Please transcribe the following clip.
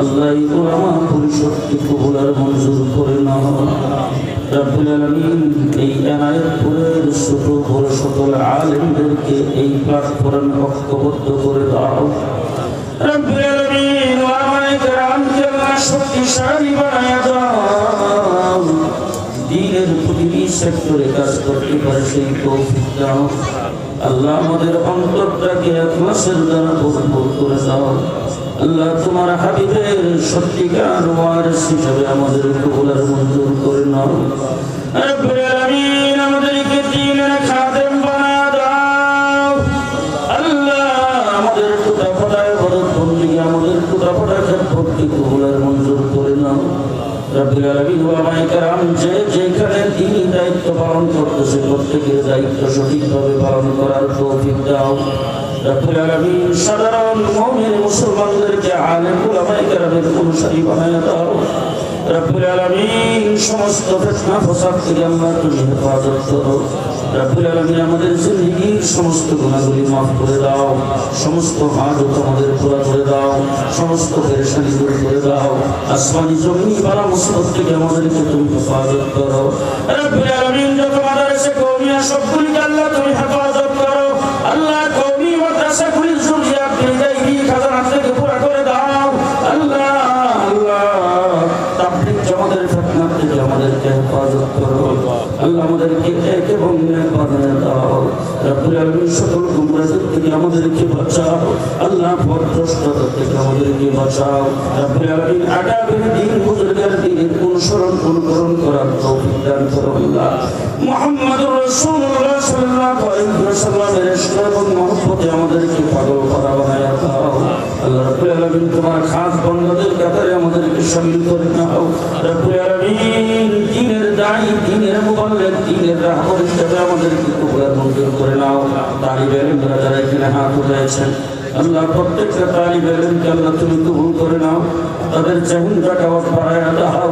আল্লাহ ওলামা পরিষদকে কবুল আর মঞ্জুর করে নাও এই সেক্টরে কাজ করতে পারে সেই তৌফিক দাও। আল্লাহ আমাদের অন্তরটাকে এক মাসের দ্বারা ভরপুর করে দাও। আল্লাহ তোমার হাবিবের সত্যিকার ওয়ারিস হিসাবে আমাদের কবুলার মঞ্জুর করে নাও। করে নাও। যে যেখানে তিনি দায়িত্ব পালন করতেছে, প্রত্যেকের দায়িত্ব সঠিকভাবে পালন করার তৌফিক দাও। রব্বুল আলামিন সাধারণ মুমিন মুসলমানদেরকে আলেম ওলামায়ে কেরামের অনুসারী বানায় দাও। রব্বুল আলামিন সমস্ত ফিতনা ফসাদ থেকে আল্লাহ তুমি হেফাজত করো। রব্বুল আলামিন আমাদের জিন্দেগির সমস্ত গুণাগুলি মাফ করে দাও। সমস্ত হাজত আমাদের পুরা করে দাও। সমস্ত পেরেশানি দূর করে দাও। আসমানি জমিনি বালা মুসিবত থেকে আমাদেরকে তুমি হেফাজত করো। রব্বুল আলামিন যত মাদ্রাসা আমাদেরকে হেফাজত করো। আল্লাহ আমাদেরকে এক এবং এক বানিয়ে দাও। রব্বুল আলামিন সকল গুমরাহির থেকে আমাদেরকে বাঁচাও। আল্লাহ পথভ্রষ্টতা থেকে আমাদেরকে বাঁচাও। রব্বুল আলামিন আগামী দিন বুজুর্গের দিনের অনুসরণ অনুকরণ করার তৌফিক দান করো আল্লাহ। মুহাম্মদুর রাসূলুল্লাহ সাল্লাল্লাহু আলাইহি এবং মহব্বতে আমাদেরকে পাগল করা বানায় দাও। আল্লাহ রাব্বুল তোমার খাস বন্ধুদের কাতারে আমাদেরকে শামিল করে নাও। রাব্বুল দ্বীনের দিনের দ্বীনের দিনের রাহবর হিসেবে আমাদেরকে কুকুরা মঞ্জুর করে নাও। তালিবে ইলমরা যারা এখানে হাত উঠেছেন আল্লাহ প্রত্যেকটা তালিবে আল্লাহ তুমি কবুল করে নাও। তাদের চাহিদাটা বাড়ায় দাও।